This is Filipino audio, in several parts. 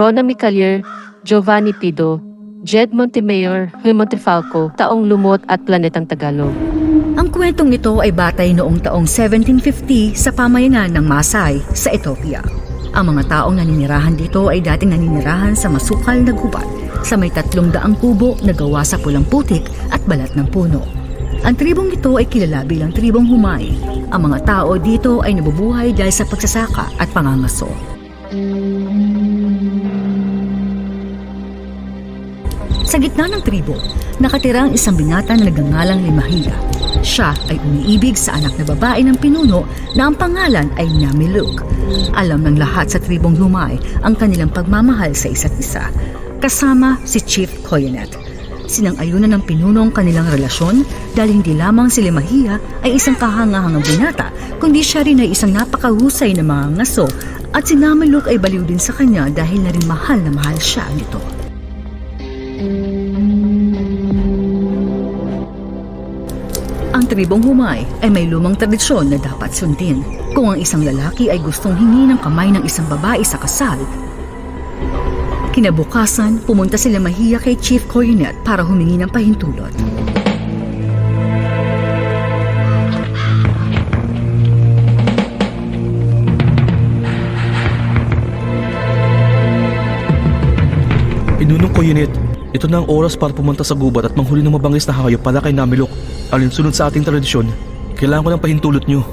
Rona Micalier, Giovanni Pido, Jed Montemayor, Huy Montefalco, Taong Lumot at Planetang Tagalog. Ang kwentong ito ay batay noong taong 1750 sa pamayanan ng Maasai sa Ethiopia. Ang mga taong naninirahan dito ay dating naninirahan sa masukal na gubat sa may tatlong daang kubo na gawa sa pulang putik at balat ng puno. Ang tribong ito ay kilala bilang tribong Humay. Ang mga tao dito ay nabubuhay dahil sa pagsasaka at pangangaso. Sa gitna ng tribo, nakatira ang isang binata na nagangalang Limahiya. Siya ay umiibig sa anak na babae ng pinuno na ang pangalan ay Namiluk. Alam ng lahat sa tribong Lumay ang kanilang pagmamahal sa isa't isa, kasama si Chief Coyonet. Sinang-ayunan ng pinuno ang kanilang relasyon dahil hindi lamang si Limahiya ay isang kahangahangang binata, kundi siya rin ay isang napakahusay na mga ngaso at si Namiluk ay baliw din sa kanya dahil na rin mahal na mahal siya nito. Tribong humay ay may lumang tradisyon na dapat sundin. Kung ang isang lalaki ay gustong hingi ng kamay ng isang babae sa kasal, kinabukasan pumunta sila mahiya kay Chief Coyonet para humingi ng pahintulot. Pinunong unit. Ito na ang oras para pumunta sa gubat at manghuli ng mabangis na hayop para kay Namilok. Alinsunod sa ating tradisyon, kailangan ko ng pahintulot nyo.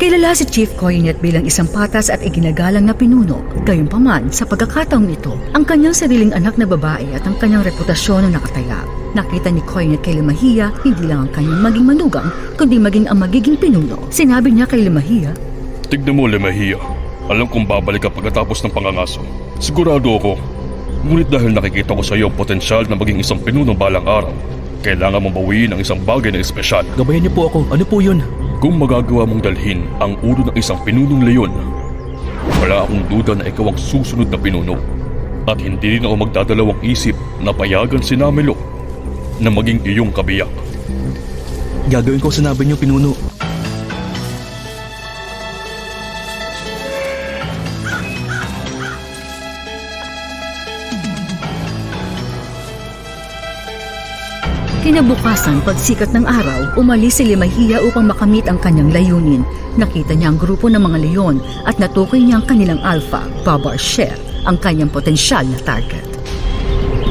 Kilala si Chief Coyonet bilang isang patas at iginagalang na pinuno. Gayunpaman, sa pagkakataong ito, ang kanyang sariling anak na babae at ang kanyang reputasyon na nakataya. Nakita ni Coyonet kay Limahiya, hindi lang ang kanyang maging manugang, kundi maging ang magiging pinuno. Sinabi niya kay Limahiya, Tignan mo, Lemahiya. Alam kong babalik ka pagkatapos ng pangangaso. Sigurado ako. Ngunit dahil nakikita ko sa iyo ang potensyal na maging isang pinunong balang araw, kailangan mong bawiin ang isang bagay na espesyal. Gabayan niyo po ako. Ano po yun? Kung magagawa mong dalhin ang ulo ng isang pinunong leyon, wala akong duda na ikaw ang susunod na pinuno. At hindi rin ako magdadalawang isip na payagan si Namelo na maging iyong kabiyak. Gagawin ko sinabi niyo, pinuno. Kinabukasan, pagsikat ng araw, umalis si Limahiya upang makamit ang kanyang layunin. Nakita niya ang grupo ng mga leyon at natukoy niya ang kanilang alpha, Babar Sher, ang kanyang potensyal na target.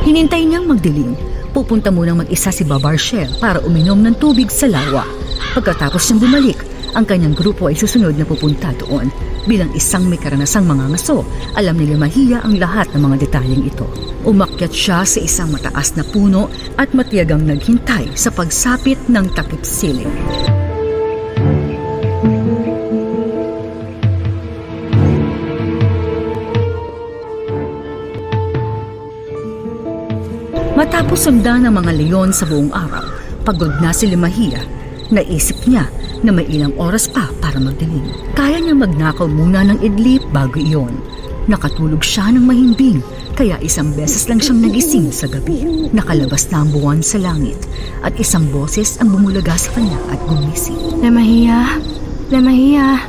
Hinintay niyang magdilim. Pupunta munang mag-isa si Babar Sher para uminom ng tubig sa lawa. Pagkatapos niyang bumalik, ang kanyang grupo ay susunod na pupunta doon. Bilang isang may karanasang mga ngaso, alam ni Limahiya ang lahat ng mga detalyeng ito. Umakyat siya sa isang mataas na puno at matiyagang naghintay sa pagsapit ng takip siling. Matapos sundan ng mga leyon sa buong araw, pagod na si Limahiya, naisip niya na may ilang oras pa para magdilim. Kaya niya magnakaw muna ng idlip bago iyon. Nakatulog siya ng mahimbing, kaya isang beses lang siyang nagising sa gabi. Nakalabas na ang buwan sa langit at isang boses ang bumulaga sa kanya at gumising. Lamahiya, Lamahiya.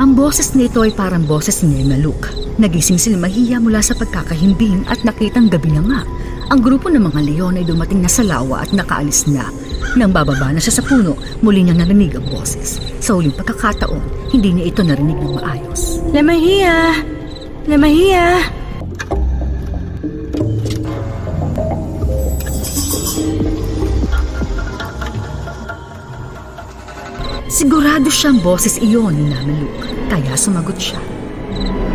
Ang boses nito ay parang boses ni Nena Luke. Nagising si Limahiya mula sa pagkakahimbing at nakitang gabi na nga. Ang grupo ng mga leon ay dumating na sa lawa at nakaalis na. Nang bababa na siya sa puno, muli niyang narinig ang boses. Sa huling pagkakataon, hindi niya ito narinig ng maayos. Lamahiya, Lamahiya! Sigurado siyang boses iyon ni Nameluk, kaya sumagot siya.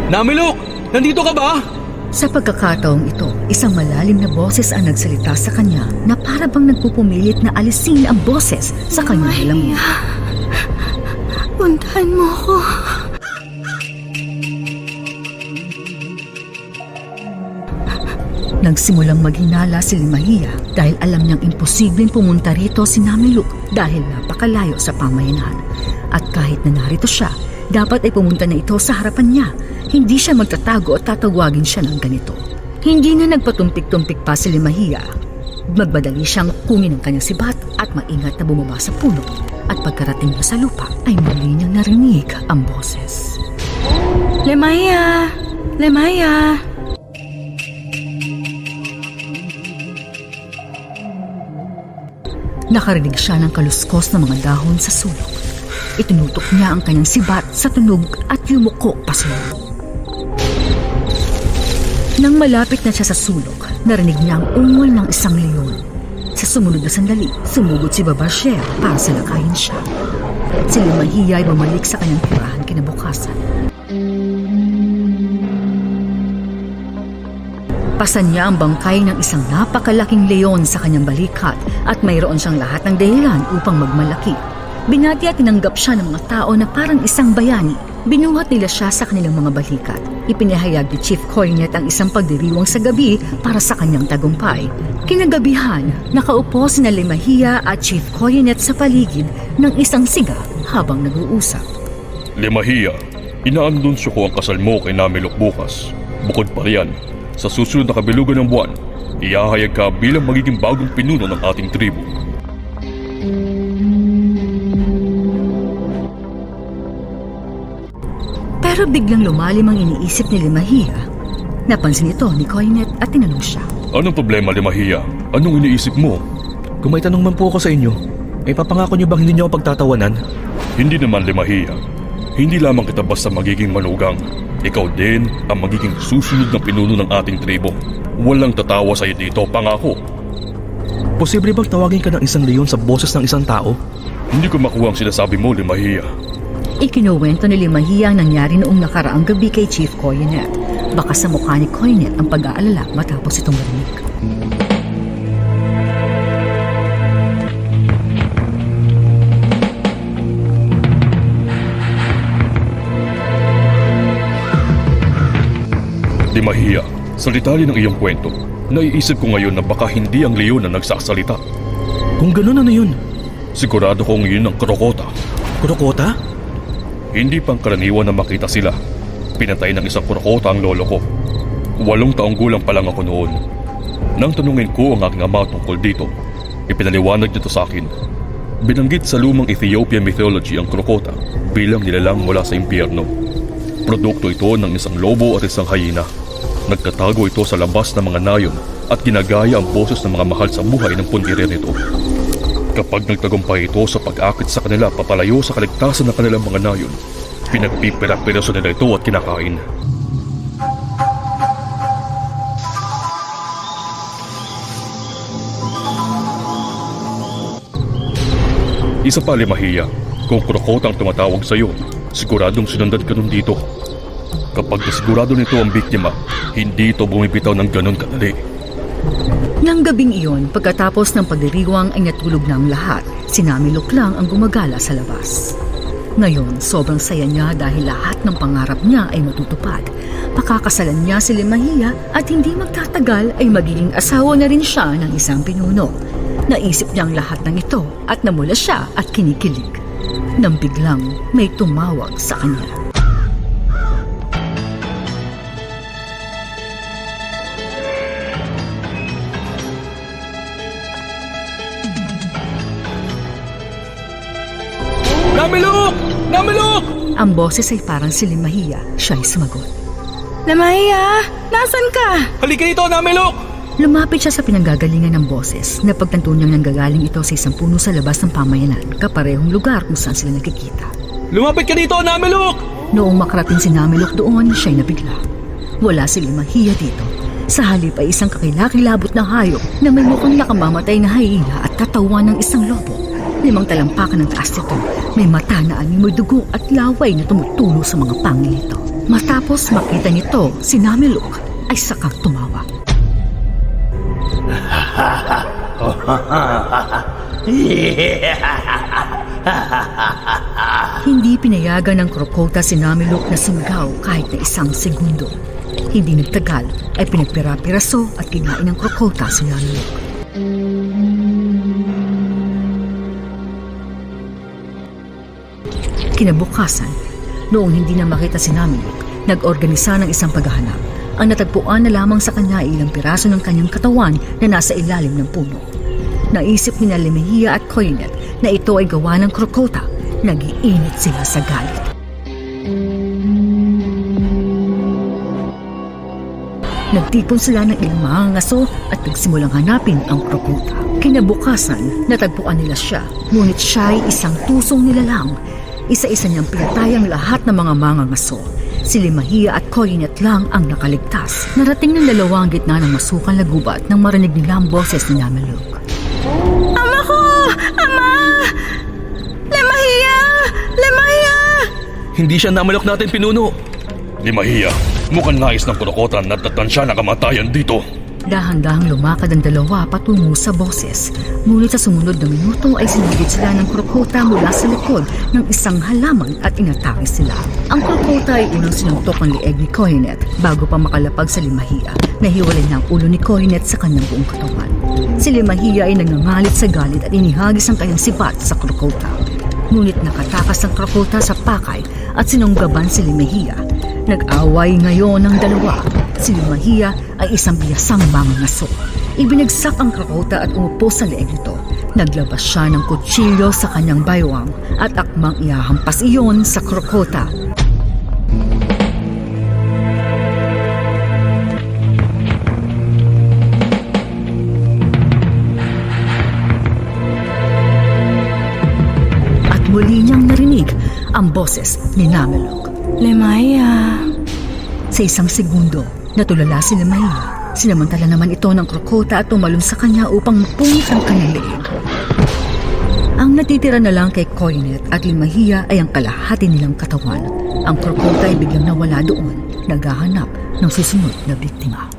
Nameluk! Nandito ka ba? Sa pagkakataong ito, isang malalim na boses ang nagsalita sa kanya na para bang nagpupumilit na alisin ang boses sa kanyang lamu. Puntahan mo ko. Nagsimulang maghinala si Limahiya dahil alam niyang imposibleng pumunta rito si Nameluk dahil napakalayo sa pamayanan. At kahit na narito siya, dapat ay pumunta na ito sa harapan niya. Hindi siya magtatago at tatawagin siya ng ganito. Hindi na nagpatumpik-tumpik pa si Limahiya. Magbadali siyang kunin ang kanyang sibat at maingat na bumaba sa puno. At pagkarating niya sa lupa ay muli niyang narinig ang boses. Lemaya! Lemaya! Nakarinig siya ng kaluskos ng mga dahon sa sulok. Itinutok niya ang kanyang sibat sa tunog at yumuko pasunod. Nang malapit na siya sa sulok, narinig niya ang ungol ng isang leon. Sa sumunod na sandali, sumugod si Babasher para salakayin siya. Si Limahiya ay bumalik sa kanyang tirahan kinabukasan. Pasan niya ang bangkay ng isang napakalaking leon sa kanyang balikat at mayroon siyang lahat ng dahilan upang magmalaki. Binati at tinanggap siya ng mga tao na parang isang bayani. Binuhat nila siya sa kanilang mga balikat. Ipinahayag ni Chief Cornet ang isang pagdiriwang sa gabi para sa kanyang tagumpay. Kinagabihan, nakaupo si Limahiya at Chief Cornet sa paligid ng isang siga habang nag-uusap. Limahiya, inaanunsyo ko ang kasal mo kay Namilok bukas. Bukod pa riyan, sa susunod na kabilugan ng buwan, iyahayag ka bilang magiging bagong pinuno ng ating tribu. Pero biglang lumalim ang iniisip ni Limahiya. Napansin ito ni Coinet at tinanong siya. Anong problema, Limahiya? Anong iniisip mo? Kung may tanong man po ako sa inyo, ay papangako niyo bang hindi niyo ako pagtatawanan? Hindi naman, Limahiya. Hindi lamang kita basta magiging manugang. Ikaw din ang magiging susunod na pinuno ng ating tribo. Walang tatawa sa'yo dito, pangako. Posible bang tawagin ka ng isang leon sa boses ng isang tao? Hindi ko makuha ang sinasabi mo, Limahiya. Ikinuwento ni Limahiya ang nangyari noong nakaraang gabi kay Chief Coyonet. Baka sa mukha ni Coyonet ang pag-aalala matapos itong marinig. Limahiya, sa detalye ng iyong kwento, naiisip ko ngayon na baka hindi ang leon na nagsasalita. Kung ganun ano yun? Sigurado kong yun ang krokota. Krokota? Hindi pang karaniwan na makita sila. Pinatay ng isang krokota ang lolo ko. Walong taong gulang pa lang ako noon. Nang tanungin ko ang aking ama tungkol dito, ipinaliwanag nito sa akin. Binanggit sa lumang Ethiopian mythology ang krokota bilang nilalang mula sa impyerno. Produkto ito ng isang lobo at isang hyena. Nagtatago ito sa labas ng mga nayon at ginagaya ang boses ng mga mahal sa buhay ng pundirer nito. Kapag nagtagumpay ito sa pag-akit sa kanila papalayo sa kaligtasan ng kanilang mga nayon, pinagpipira-piraso nila ito at kinakain. Isa pa limahiya, kung krokota ang tumatawag sa iyo, siguradong sinundan ka nun dito. Kapag nasigurado nito ang biktima, hindi ito bumibitaw ng ganon kadali. Nang gabing iyon, pagkatapos ng pagdiriwang ay natulog na ang lahat. Sinamilok lang ang gumagala sa labas. Ngayon, sobrang saya niya dahil lahat ng pangarap niya ay matutupad. Pakakasalan niya si Limahiya at hindi magtatagal ay magiging asawa na rin siya ng isang pinuno. Naisip niya ang lahat ng ito at namula siya at kinikilig. Nang biglang may tumawag sa kanya. Namilok! Namilok! Ang boses ay parang si Limahiya. Siya ay sumagot. Lemaya! Nasaan ka? Halika dito, Namilok! Lumapit siya sa pinanggagalingan ng boses. Napagtanto niyang nanggagaling ito sa isang puno sa labas ng pamayanan, kaparehong lugar kung saan sila nagkikita. Lumapit ka dito, Namilok! Noong makarating si Namelok doon, siya'y nabigla. Wala si Limahiya dito. Sa halip ay isang kakilakilabot na hayop na may mukhang nakamamatay na hayina at katawan ng isang lobo. Limang talampakan ng taas nito. May mata na animoy dugo at laway na tumutulo sa mga pangil nito. Matapos makita nito si Namiluk ay sakang tumawa. Hindi pinayagan ng krokota si Namiluk na sumigaw kahit na isang segundo. Hindi nagtagal ay pinagpira-piraso at kinain ng krokota si Namiluk. Kinabukasan, noong hindi na makita si Namiluk, nag-organisa ng isang paghahanap. Ang natagpuan na lamang sa kanya ay ilang piraso ng kanyang katawan na nasa ilalim ng puno. Naisip ni Lemehia at Koinet na ito ay gawa ng krokota. Nagiinit sila sa galit. Nagtipon sila ng ilang mga ngaso at nagsimulang hanapin ang krokota. Kinabukasan, natagpuan nila siya. Ngunit siya ay isang tusong nilalang. Isa-isa niyang pinatayang lahat ng mga mga ngaso. Si Limahia at Koinet lang ang nakaligtas. Narating ng dalawa ang gitna ng masukal na gubat nang marinig nila ang boses ni Nameluk. Ama ko! Ama! Lemahia! Lemahia! Hindi siya namalok natin pinuno. Di mahiya, mukhang nais ng kurokotan na tatansya na kamatayan dito. Dahan-dahang lumakad ang dalawa patungo sa boses. Ngunit sa sumunod na minuto ay sinugid sila ng krokota mula sa likod ng isang halaman at inatake sila. Ang krokota ay unang sinuntok ang leeg ni Kohenet bago pa makalapag sa Limahia. Nahiwalay na ang ulo ni Kohenet sa kanyang buong katawan. Si Limahia ay nangangalit sa galit at inihagis ang kanyang sipat sa krokota. Ngunit nakatakas ang krokota sa pakay at sinunggaban si Limahia. Nag-away ngayon ang dalawa. Si Limahia ay isang biyasang mangangaso. Ibinagsak ang krokota at umupo sa leeg nito. Naglabas siya ng kutsilyo sa kanyang baywang at akmang ihahampas iyon sa krokota. At muli niyang narinig ang boses ni Namelok. Lemaya. Sa isang segundo, natulala si Lemaya. Sinamantala naman ito ng krokota at tumalon sa kanya upang mapunit ang leeg. Ang natitira na lang kay Koinet at Limahia ay ang kalahati nilang katawan. Ang krokota ay biglang nawala doon, naghahanap ng susunod na biktima.